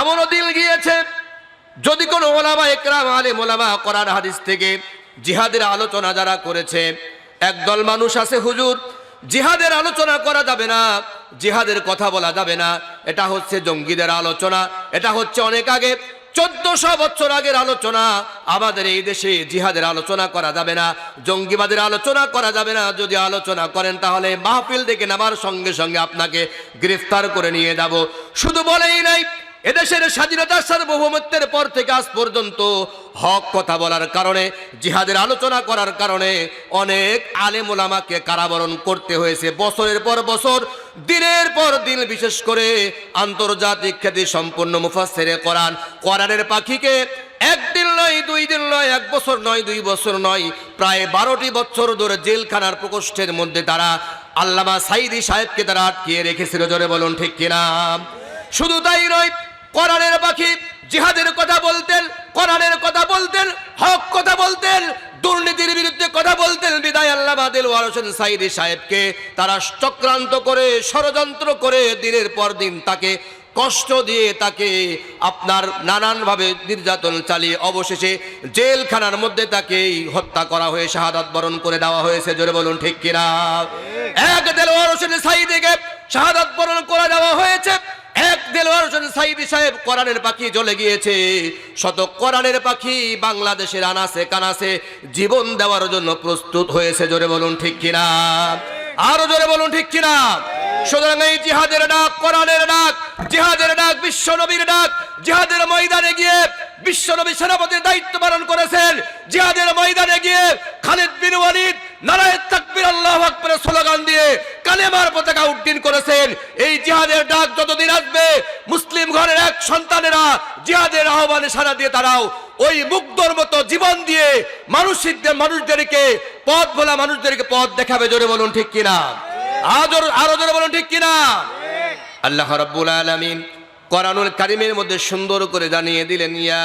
এমনও দিল গিয়েছে, যদি কোনো ওলামা একরাম, আলে মোলামা করার হাদিস থেকে জিহাদের আলোচনা যারা করেছে, একদল মানুষ আছে হুজুর, জিহাদের আলোচনা করা যাবে না, জিহাদের কথা বলা যাবে না, এটা হচ্ছে জঙ্গিদের আলোচনা, এটা হচ্ছে অনেক আগে, চোদ্দশো বছর আগের আলোচনা, আমাদের এই দেশে জিহাদের আলোচনা করা যাবে না, জঙ্গিবাদের আলোচনা করা যাবে না, যদি আলোচনা করেন তাহলে মাহফিল দেখে নামার সঙ্গে সঙ্গে আপনাকে গ্রেফতার করে নিয়ে যাব, শুধু বলেই নাই এদেশের স্বাধীনতার সার্বভৌমত্বের পর থেকে আজ পর্যন্ত হক কথা বলার কারণে, জিহাদের আলোচনা করার কারণে অনেক আলেম ওলামাকে কারাবরণ করতে হয়েছে। বছরের পর বছর, দিনের পর দিন বিশেষ করে আন্তর্জাতিক খ্যাতি সম্পন্ন মুফাসসিরে কোরআন। কোরআনের পাখিকে একদিন নয়, দুই দিন নয়, এক বছর নয়, দুই বছর নয়, প্রায় বারোটি বছর ধরে জেলখানার প্রকোষ্ঠের মধ্যে তারা আল্লামা সাইদি সাহেবকে তারা আটকিয়ে রেখেছিল। জোরে বলুন ঠিক কিনা? শুধু তাই নয় কোরআনের পাখি জিহাদের কথা বলতেন কোরআনের কথা বলতেন হক কথা বলতেন দুর্নীতির বিরুদ্ধে কথা বলতেন বিদায় আল্লাহ বাদিল ওয়ারসেন সাইদি সাহেবকে তারা চক্রান্ত করে ষড়যন্ত্র করে দিনের পর দিন তাকে কষ্ট দিয়ে তাকে আপনার নানানভাবে নির্যাতন চালিয়ে অবশেষে জেলখানার মধ্যে তাকে হত্যা করা হয়ে শাহাদাত বরণ করে দেওয়া হয়েছে। জোরে বলুন ঠিক কিনা? এক দেলোয়ার হোসেন সাইদিকে শাহাদাত বরণ করে দেওয়া হয়েছে। এক দেলোয়ার হোসেন সাইদি সাহেব কোরআনের পাখি জ্বলে গিয়েছে। শত কোরআনের পাখি বাংলাদেশের আনাসে কানাসে জীবন দেওয়ার জন্য প্রস্তুত হয়েছে, জোরে বলুন ঠিক কিনা? আরও জোরে বলুন ঠিক কিনা? সুতরাং এই জিহাদের ডাক, কোরআনের ডাক, জিহাদের ডাক, বিশ্ব নবীর ডাক, জিহাদের ময়দানে গিয়ে বিশ্ব নবী সেনাপতির দায়িত্ব পালন করেছেন। জিহাদের ময়দানে গিয়ে খালিদ বিন ওয়ালিদ নারায়ণ মানুষদেরকে, পথ ভোলা মানুষদেরকে পথ দেখাবে জোরে বলুন ঠিক কিনা? আরও আরও জোরে বলুন ঠিক কিনা? আল্লাহ রাব্বুল আলামিন কোরআনুল কারিমের মধ্যে সুন্দর করে জানিয়ে দিলেন, ইয়া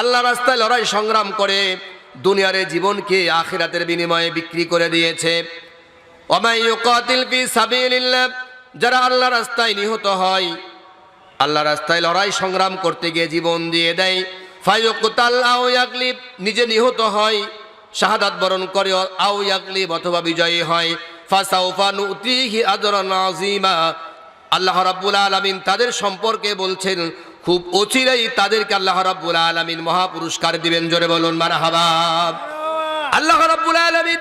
আল্লাহ রাস্তায় লড়াই সংগ্রাম করে দুনিয়ার জীবনকে আখিরাতের বিনিময়ে বিক্রি করে দিয়েছে। যারা আল্লাহ রাস্তায় নিহত হয়, আল্লাহ রাস্তায় লড়াই সংগ্রাম করতে গিয়ে জীবন দিয়ে দেয়। নিজে নিহত হয়, শাহাদাত বরণ করে আও ইয়াকলিব অথবা বিজয়ী হয়। আল্লাহ রাব্বুল আলামিন তাদের সম্পর্কে বলছেন খুব অচিরেই তাদেরকে আল্লাহ রাব্বুল আলামিন মহা পুরস্কার দিবেন, জোরে বলুন, মারহাবা। আল্লাহ রাব্বুল আলামিন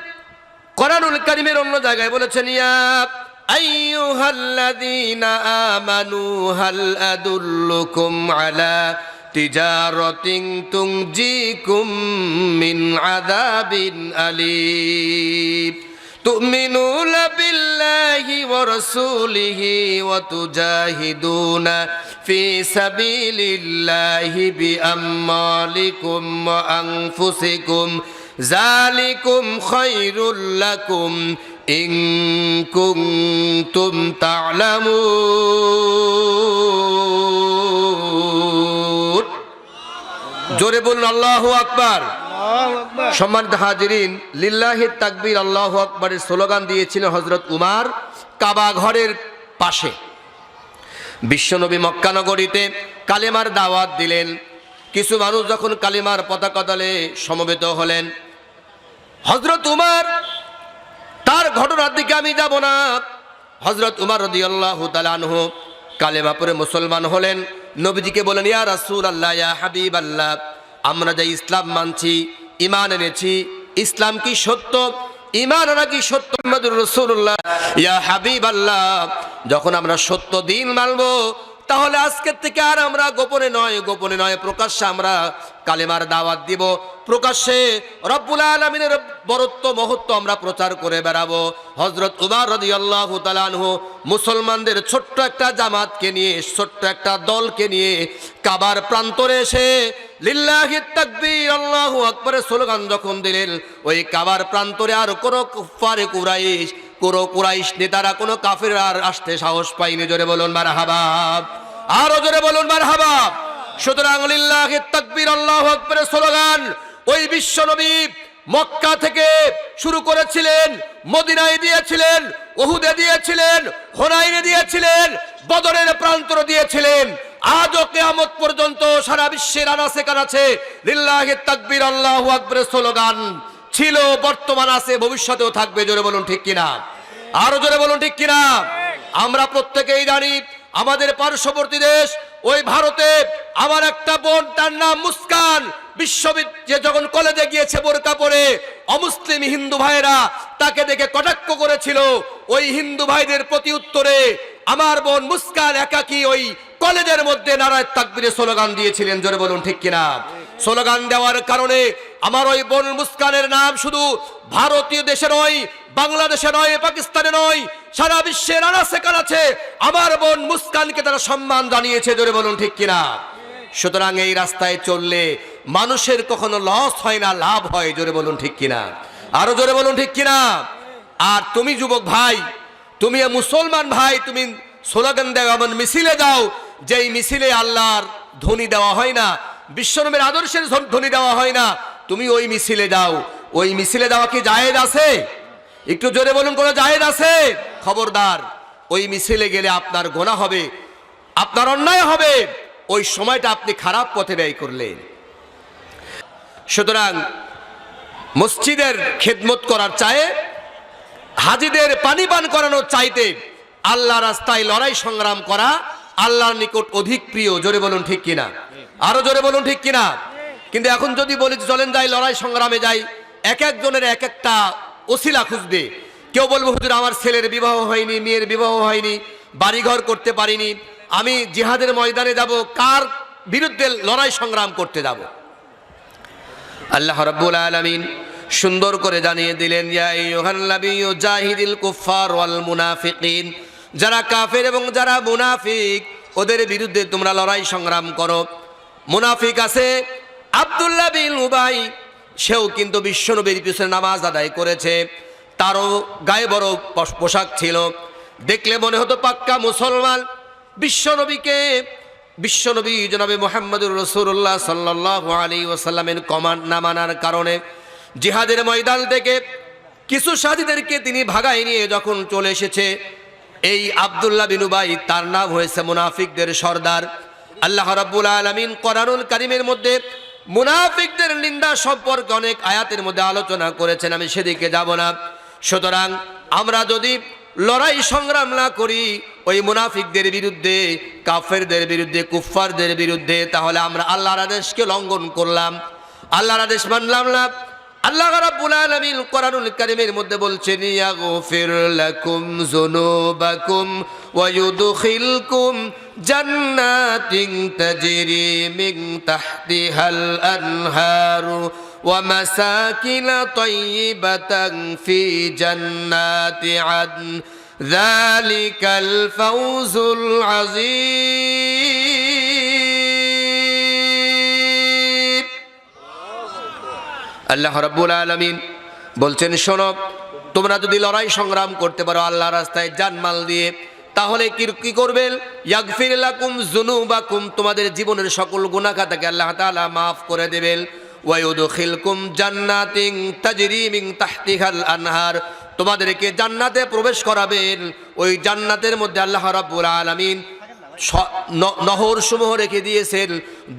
কোরআনুল কারিমের অন্য জায়গায় বলেছেন, ইয়া আইয়ুহাল্লাযীনা আমানু হাল আদুল্লুকুম আলা তিজারাতিন তুনজিকুম মিন আযাবিন আলীম। تؤمنون بالله ورسوله وتجاهدون في سبيل الله بأموالكم وأنفسكم ذلكم خير لكم إن كنتم تعلمون জোরে বলুন আল্লাহু আকবার সম্মানিত হাজিরিন, লিল্লাহি তাকবীর আল্লাহু আকবরের স্লোগান দিয়েছিলেন হজরত উমার কাবা ঘরের পাশে। বিশ্বনবী মক্কানগরীতে কালেমার দাওয়াত দিলেন। কিছু মানুষ যখন কালেমার পতাকা দলে সমবেত হলেন হজরত উমার, তার ঘটনার দিকে আমি যাব না। হজরত উমার রদি আল্লাহ তালানহ কালেমা পরে মুসলমান হলেন। নবীজিকে বলেন ইয়া রাসূল আল্লাহ ইয়া হাবিব আল্লাহ আমরা যে ইসলাম মানছি ইমান এনেছি, ইসলাম কি সত্য? ইমান নাকি সত্য, মোহাম্মদুর ইয়া হাবিব আল্লাহ যখন আমরা সত্য দিন মানবো, তাহলে আজকের থেকে আর আমরা গোপনে নয় গোপনে নয়, প্রকাশ্যে আমরা কালেমার দাওয়াত দিব। প্রকাশ্যে রব্বুল আলমিনের বরত্ব, মহত্ব আমরা প্রচার করে বেড়াবো। হজরত উমার রদি আল্লাহ মুসলমানদের ছোট্ট একটা জামাতকে নিয়ে, ছোট্ট একটা দলকে নিয়ে কাবার প্রান্তরে এসে লিল্লাহি তাকবীর, আল্লাহু আকবরের স্লোগান যখন দিলেন, ওই কাবার প্রান্তরে আর কোনো কুফারে কুরাইশ, কোনো কুরাইশ নেতারা, কোনো কাফের আর আসতে সাহস পায়নি। জোরে বলুন মার হাবাব আরও জোরে বলুন মার হাবাব সুতরাং লিল্লাহি তাকবীর, আল্লাহু আকবরের স্লোগান ওই বিশ্ব নবী মক্কা থেকে শুরু করেছিলেন, মদিনায় দিয়েছিলেন ওহুদে দিয়েছিলেন, হোনাইনে দিয়েছিলেন, বদরের প্রান্তর দিয়েছিলেন। আজও কেয়ামত পর্যন্ত সারা বিশ্বের আনাসে কানাছে লিল্লাহে তাকবির আল্লাহ আকবরের স্লোগান ছিল, বর্তমান আছে, ভবিষ্যতেও থাকবে, জোরে বলুন ঠিক কিনা? আরও জোরে বলুন ঠিক কিনা? আমরা প্রত্যেকেই জানি আমাদের পার্শ্ববর্তী দেশ, ওই ভারতে আমার একটা বোন, তার নাম মুস্কান। বিশ্ববিদ্যালয়ে যখন কলেজে গিয়েছে বোরকা পরে, অমুসলিম হিন্দু ভাইরা তাকে দেখে কটাক্ষ করেছিল। ওই হিন্দু ভাইদের প্রতি উত্তরে, আমার বোন মুস্কান একাকি ওই কলেজের মধ্যে নারায় তাকবিরে স্লোগান দিয়েছিলেন। জোরে বলুন, ঠিক কিনা? স্লোগান দেওয়ার কারণে আমার ওই বোন মুস্কানের নাম শুধু ভারতীয় দেশে নয়, বাংলাদেশে নয়, পাকিস্তানে নয়, সারা বিশ্বের আনাচে কানাচে আমার বোন মুস্কানকে তারা সম্মান জানিয়েছে। জোরে বলুন, ঠিক কিনা? সুতরাং এই রাস্তায় চললে মানুষের কখনো লস হয় না, লাভ হয়, জোরে বলুন ঠিক কিনা? আরও জোরে বলুন ঠিক কিনা? আর তুমি যুবক ভাই, তুমি মুসলমান ভাই, তুমি স্লোগান দেও, এমন মিছিলে যাও যেই মিছিলে আল্লাহর ধ্বনি দেওয়া হয় না, বিশ্বনবের আদর্শের ধ্বন- দেওয়া হয় না, তুমি ওই মিছিলে যাও ওই মিছিলে যাওয়া কি জায়েজ আছে? একটু জোরে বলুন, কোনো জায়েজ আছে? খবরদার, ওই মিছিলে গেলে আপনার গোনা হবে, আপনার অন্যায় হবে, ওই সময়টা আপনি খারাপ পথে ব্যয় করলেন। সুতরাং মসজিদের খেদমত করার চায়ে, হাজিদের পানি পান করানোর চাইতে আল্লাহ রাস্তায় লড়াই সংগ্রাম করা আল্লাহর নিকট অধিক প্রিয়, জোরে বলুন ঠিক কিনা? আরও জোরে বলুন ঠিক কিনা? কিন্তু এখন যদি বলি চলেন যাই, লড়াই সংগ্রামে যাই, এক একজনের এক একটা ওসিলা খুঁজবে। কেউ বলব, হুজুর, আমার ছেলের বিবাহ হয়নি, মেয়ের বিবাহ হয়নি, বাড়িঘর করতে পারিনি, আমি জিহাদের ময়দানে যাব, কার বিরুদ্ধে লড়াই সংগ্রাম করতে যাব? আল্লাহ রাব্বুল আলামিন সুন্দর করে জানিয়ে দিলেন জাহিদিল কুফার ওয়াল মুনাফিকিন। যারা কাফের এবং যারা মুনাফিক, ওদের বিরুদ্ধে তোমরা লড়াই সংগ্রাম করো। মুনাফিক আছে আব্দুল্লাহ বিন উবাই, সেও কিন্তু বিশ্বনবীর পিছনে নামাজ আদায় করেছে। তারও গায়ে বড় পোশাক ছিল। দেখলে মনে হতো পাক্কা মুসলমান। বিশ্বনবীকে বিশ্বনবী জনাবে মোহাম্মদুর রসুল্লাহ সাল্লাহ আলী ওসাল্লামের কমান্ড না মানার কারণে জিহাদের ময়দান থেকে কিছু সাথীদেরকে তিনি ভাগায় নিয়ে যখন চলে এসেছে, এই আবদুল্লাহ বিনুবাই তার নাম হয়েছে মুনাফিকদের সর্দার। আল্লাহ রাব্বুল আলমিন করানুল কারিমের মধ্যে মুনাফিকদের নিন্দা সম্পর্কে অনেক আয়াতের মধ্যে আলোচনা করেছেন, আমি সেদিকে যাব না। সুতরাং আমরা যদি লড়াই সংগ্রাম না করি, ওই মুনাফিকদের বিরুদ্ধে, কাফেরদের বিরুদ্ধে, কুফফারদের বিরুদ্ধে, তাহলে আমরা আল্লাহর আদেশকে লঙ্ঘন করলাম। আল্লাহর আদেশ মানলাম না। আল্লাহ রাব্বুল আলামিন কোরআনুল কারীমের মধ্যে বলছেন, ইয়াগফির লাকুম যুনুবাকুম ওয়া ইউদখিলকুম জান্নাতিন তাজরি মিন তাহতিহাল আনহারু। ওয়া মাসাকিন তাইয়িবাতান ফি জান্নাতি আদন ذلك الفوز العظيم আল্লাহ রাব্বুল আলামিন বলছেন শোনো তোমরা যদি লড়াই সংগ্রাম করতে পারো আল্লাহ রাস্তায় জানমাল দিয়ে তাহলে কি কি করবেন ইয়াগফির লাকুম যুনুবাকুম তোমাদের জীবনের সকল গুনাহ খাতাকে আল্লাহ তাআলা maaf করে দেবেন তোমাদেরকে জান্নাতে প্রবেশ করাবেন। ওই জান্নাতের মধ্যে আল্লাহ রাব্বুল আলামিন নহর সমূহ রেখে দিয়েছেন।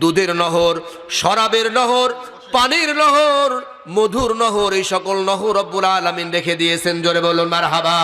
দুধের নহর, শরাবের নহর, পানির নহর, মধুর নহর, এই সকল নহর রব্বুল আলামিন রেখে দিয়েছেন। জোরে বলুন মার হাবা